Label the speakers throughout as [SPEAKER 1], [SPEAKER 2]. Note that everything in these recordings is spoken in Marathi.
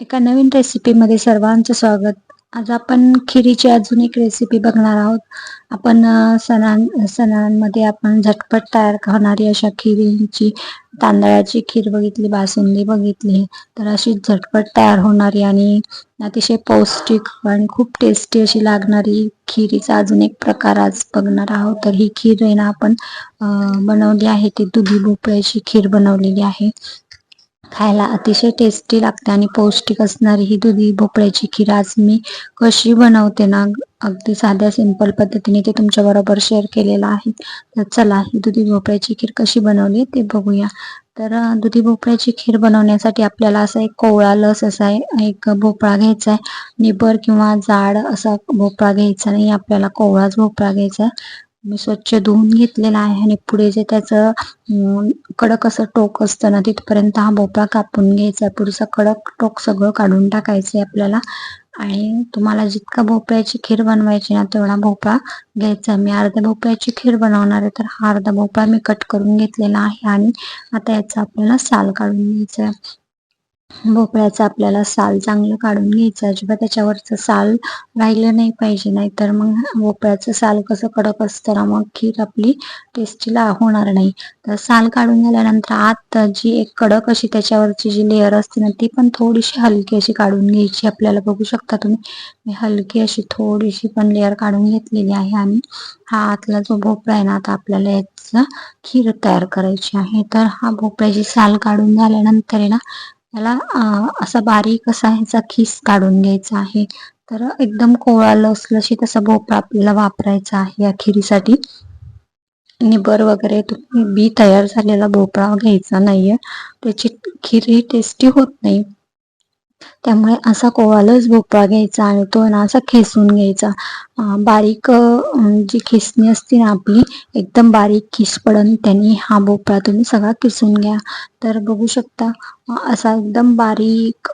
[SPEAKER 1] एका नवीन रेसिपीमध्ये सर्वांचं स्वागत. आज आपण खिरीची अजून एक रेसिपी बघणार आहोत. आपण सणां सणांमध्ये आपण झटपट तयार होणारी अशा खिरीची तांदळाची खीर बघितली बासुंदी बघितली तर अशी झटपट तयार होणारी आणि अतिशय पौष्टिक आणि खूप टेस्टी अशी लागणारी खिरीचा अजून एक प्रकार आज बघणार आहोत. तर ही खीर आहे ना आपण बनवली आहे. ती दुधी भोपळ्याची खीर बनवलेली आहे. खायला अतिशय टेस्टी लागते आणि पौष्टिक असणारी ही दुधी भोपळ्याची खीर आज मी कशी बनवते ना अगदी साध्या सिंपल पद्धतीने ते तुमच्या बरोबर शेअर केलेलं आहे. तर चला ही दुधी भोपळ्याची खीर कशी बनवली ते बघूया. तर दुधी भोपळ्याची खीर बनवण्यासाठी आपल्याला असा एक कोवळा लस असा एक भोपळा घ्यायचा आहे. निबर किंवा जाड असा भोपळा घ्यायचा नाही आपल्याला कोवळाच भोपळा घ्यायचा आहे. मी स्वच्छ धुवून घेतलेला आहे आणि पुढे जे त्याचं कडक असं टोक असतं ना तिथपर्यंत हा भोपळा कापून घ्यायचा पुढचा कडक टोक सगळं काढून टाकायचंय आपल्याला. आणि तुम्हाला जितका भोपळ्याची खीर बनवायची ना तेवढा भोपळा घ्यायचा मी अर्ध्या भोपळ्याची खीर बनवणार आहे तर हा अर्धा भोपळा मी कट करून घेतलेला आहे. आणि आता याचा आपल्याला साल काढून घ्यायचा आहे. भोपळ्याचं आपल्याला साल चांगलं काढून घ्यायचं. अजिबात त्याच्यावरचं साल राहिलं नाही पाहिजे नाही तर मग भोपळ्याचं साल कसं कडक असतं ना मग खीर आपली टेस्टीला होणार नाही. तर साल काढून झाल्यानंतर आत जी एक कडक अशी त्याच्यावरची जी लेअर असते ना ती पण थोडीशी हलकी अशी काढून घ्यायची. आपल्याला बघू शकता तुम्ही मी हलकी अशी थोडीशी पण लेअर काढून घेतलेली आहे आणि हा आतला जो भोपळा आहे ना आता आपल्याला याचा खीर तयार करायची आहे. तर हा भोपळ्याची साल काढून झाल्यानंतर आहे ना त्याला असा बारीक असा ह्याचा खिस काढून घ्यायचा आहे. तर एकदम कोवळा लसलशी तसा भोपळा आपल्याला वापरायचा आहे या खिरीसाठी. निबर वगैरे तुम्ही बी तयार झालेला भोपळा घ्यायचा नाहीये. त्याची खीर ही टेस्टी होत नाही. त्यामुळे असा कोवालच भोपळा घ्यायचा आणि तो ना असा खेसून घ्यायचा. बारीक जी खिसणी असते ना आपली एकदम बारीक खिस पडन त्यांनी हा भोपळा तुम्ही सगळा किसून घ्या. तर बघू शकता असा एकदम बारीक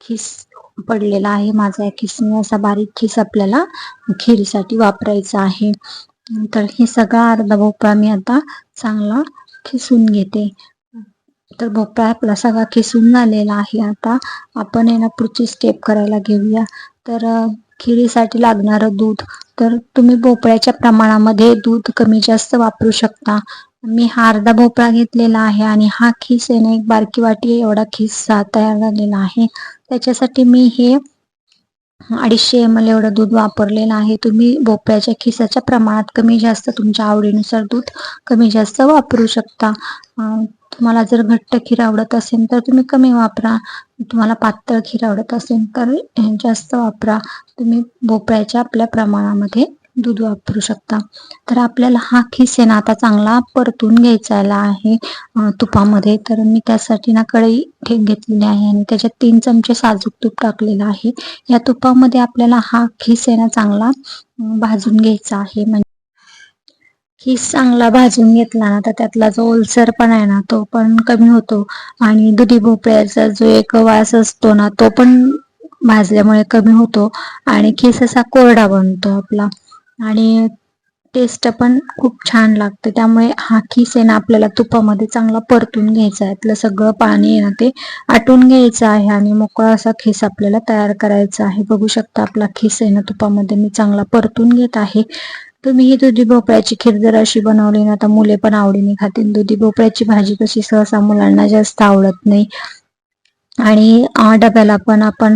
[SPEAKER 1] खिस पडलेला आहे माझा या खिसणी. असा बारीक खिस आपल्याला खिरीसाठी वापरायचा आहे. तर हे सगळा अर्धा भोपळा मी आता चांगला खिसून घेते. तर भोपळा आपला सगळा खिसून झालेला आहे. आता आपण ना पुढची स्टेप करायला घेऊया. तर खिरीसाठी लागणारं दूध. तर तुम्ही भोपळ्याच्या प्रमाणामध्ये दूध कमी जास्त वापरू शकता. मी हा अर्धा भोपळा घेतलेला आहे आणि हा खिस आहे एक बारकी वाटी एवढा खिस तयार झालेला आहे. त्याच्यासाठी मी हे अडीचशे एम एल एवढं दूध वापरलेलं आहे. तुम्ही भोपळ्याच्या खिसाच्या प्रमाणात कमी जास्त तुमच्या आवडीनुसार दूध कमी जास्त वापरू शकता. तुम्हाला जर घट्ट खीर आवडत असेल तर तुम्ही कमी वापरा. तुम्हाला पातळ खीर आवडत असेल तर जास्त वापरा. तुम्ही भोपळ्याच्या आपल्या प्रमाणामध्ये दूध वापरू शकता. तर आपल्याला हा खिस आता चांगला परतून घ्यायचा आहे तुपामध्ये. तर मी त्यासाठी ना कढई ठेक घेतलेली आहे आणि त्याच्यात तीन चमचे साजूक तूप टाकलेलं आहे. या तुपामध्ये आपल्याला हा खिसेना चांगला भाजून घ्यायचा आहे. म्हणजे की चांगला भाजून घेतला ना तर त्यातला जो ओलसर पण आहे ना तो पण कमी होतो. आणि दुधी भोपळ्याचा जो एक वास असतो ना तो पण भाजल्यामुळे कमी होतो. आणि केस असा कोरडा बनतो आपला. आणि टेस्ट पण खूप छान लागते. त्यामुळे हा खीस आहे ना आपल्याला तुपामध्ये चांगला परतून घ्यायचा आहे. त्यातलं सगळं पाणी आहे ना ते आटून घ्यायचं आहे. आणि मोकळा असा खिस आपल्याला तयार करायचा आहे. बघू शकता आपला खिस आहे ना तुपामध्ये मी चांगला परतून घेत आहे. तुम्ही ही दुधी भोपळ्याची खीर जर अशी बनवली ना तर मुले पण आवडीने खातील. दुधी भोपळ्याची भाजी कशी सहसा मुलांना जास्त आवडत नाही. आणि डब्याला पण आपण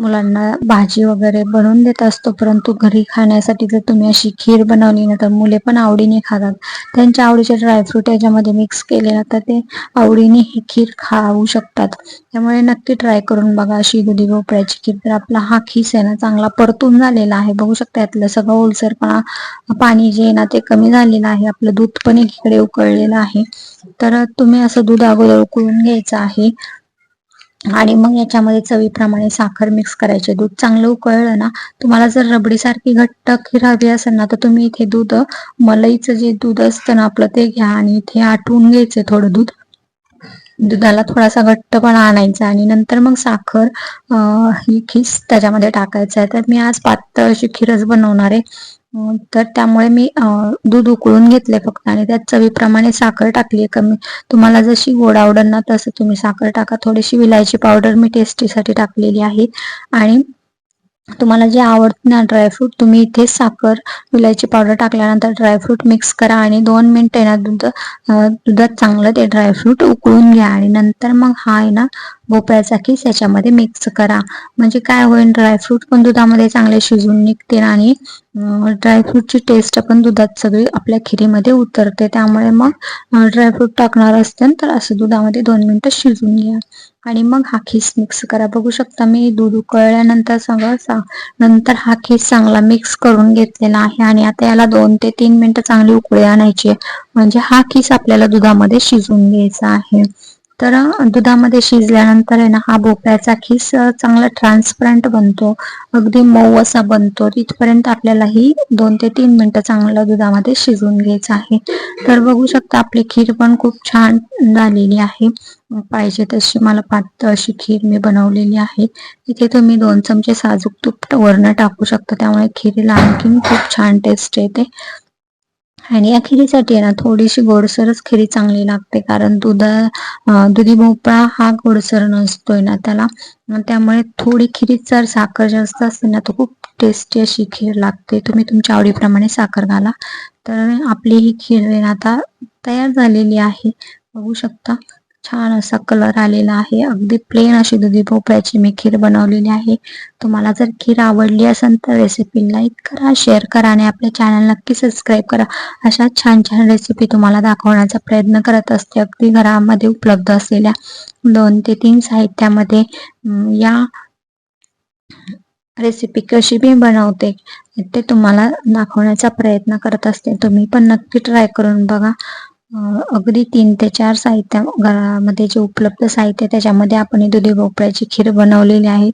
[SPEAKER 1] मुलांना भाजी वगैरे बनवून देत असतो परंतु घरी खाण्यासाठी जर तुम्ही अशी खीर बनवली ना तर मुले पण आवडीने खातात. त्यांच्या आवडीचे ड्रायफ्रूट याच्यामध्ये मिक्स केले ना तर ते आवडीने ही खीर खाऊ शकतात. त्यामुळे नक्की ट्राय करून बघा अशी दुधी भोपळ्याची खीर. तर आपला हा खीस आहे ना चांगला परतून झालेला आहे. बघू शकता यातलं सगळं ओलसरपणा पाणी जे आहे ना ते कमी झालेलं आहे. आपलं दूध पण एकीकडे उकळलेलं आहे. तर तुम्ही असं दूध अगोदर उकळून घ्यायचं आहे. आणि मग याच्यामध्ये चवीप्रमाणे साखर मिक्स करायचे. दूध चांगलं उकळलं ना तुम्हाला जर रबडीसारखी घट्ट खीर हवी असेल ना तर तुम्ही इथे दूध मलईचं जे दूध असतं ना आपलं ते घ्या आणि इथे आटवून घ्यायचं थोडं दूध. दुधाला थोडासा घट्टपणा आणायचा आणि नंतर मग साखर ही खीस त्याच्यामध्ये टाकायचं आहे. तर मी आज पातळ अशी खीरच बनवणार आहे. तर त्यामुळे मी दूध उकळून घेतले फक्त आणि त्यात चवीप्रमाणे साखर टाकली कमी. तुम्हाला जशी गोड आवडेल ना तसं तुम्ही साखर टाका. थोडीशी विलायची पावडर मी टेस्टीसाठी टाकलेली आहे. आणि तुम्हाला जे आवडत ना ड्रायफ्रूट तुम्ही इथे साखर विलायची पावडर टाकल्यानंतर ड्रायफ्रूट मिक्स करा आणि दोन मिनिटं ना दूध दुधात चांगलं ते ड्रायफ्रूट उकळून घ्या. आणि नंतर मग हा आहे ना भोपळ्याचा किस याच्यामध्ये मिक्स करा. म्हणजे काय होईल ड्रायफ्रूट पण दुधामध्ये चांगले शिजून निघते आणि ड्रायफ्रूटची टेस्ट पण दुधात सगळी आपल्या खिरीमध्ये उतरते. त्यामुळे मग ड्रायफ्रूट टाकणार असते तर असं दुधामध्ये दोन मिनिटं शिजून घ्या. आणि मग हा खीस मिक्स करा. बघू शकता मी दूध उकळल्यानंतर सगळं नंतर हा खीस चांगला मिक्स करून घेतलेला आहे. आणि आता याला दोन ते तीन मिनिटं चांगली उकळी आणायची म्हणजे हा खीस आपल्याला दुधामध्ये शिजून घ्यायचा आहे. तर दुधामध्ये शिजल्यानंतर आहे ना हा भोपळ्याचा खीस चांगला ट्रान्सपरंट बनतो. अगदी मऊ असा बनतो. तिथपर्यंत आपल्याला ही दोन ते तीन मिनिटं चांगलं दुधामध्ये शिजवून घ्यायचं आहे. तर बघू शकता आपली खीर पण खूप छान झालेली आहे. पाहिजे तशी मला पातळ अशी खीर मी बनवलेली आहे. इथे तुम्ही दोन चमचे साजूक तूप वरण टाकू शकता. त्यामुळे खीरला आणखीन खूप छान टेस्ट येते. आणि या खिरीसाठी आहे ना थोडीशी गोडसरच खिरी चांगली लागते कारण दुधा दुधी भोपळा हा गोडसर नसतोय ना त्याला. त्यामुळे थोडी खिरीत जर साखर जास्त असते ना तर खूप टेस्टी अशी खीर लागते. तुम्ही तुमच्या आवडीप्रमाणे साखर घाला. तर आपली ही खीर आता तयार झालेली आहे. बघू शकता. छान असा कलर आलेला आहे. अगदी प्लेन अशी दुधी भोपळ्याची मी खीर बनवलेली आहे. तुम्हाला जर खीर आवडली असेल तर रेसिपी लाईक करा शेअर करा आणि आपल्या चॅनल नक्की सबस्क्राईब करा. अशा छान छान रेसिपी तुम्हाला दाखवण्याचा प्रयत्न करत असते. अगदी घरामध्ये उपलब्ध असलेल्या दोन ते तीन साहित्यामध्ये या रेसिपी कशी मी बनवते ते तुम्हाला दाखवण्याचा प्रयत्न करत असते. तुम्ही पण नक्की ट्राय करून बघा. अगदी तीन ते चार साहित्य घरामध्ये जे उपलब्ध साहित्य त्याच्यामध्ये आपण दुधी भोपळ्याची खीर बनवलेली आहे.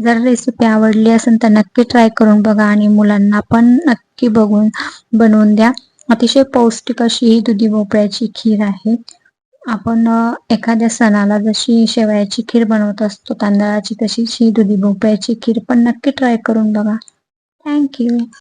[SPEAKER 1] जर रेसिपी आवडली असेल तर नक्की ट्राय करून बघा आणि मुलांना पण नक्की बघून बनवून द्या. अतिशय पौष्टिक अशी ही दुधी भोपळ्याची खीर आहे. आपण एखाद्या सणाला जशी शेवयाची खीर बनवत असतो तांदळाची तशीच ही दुधी भोपळ्याची खीर पण नक्की ट्राय करून बघा. थँक्यू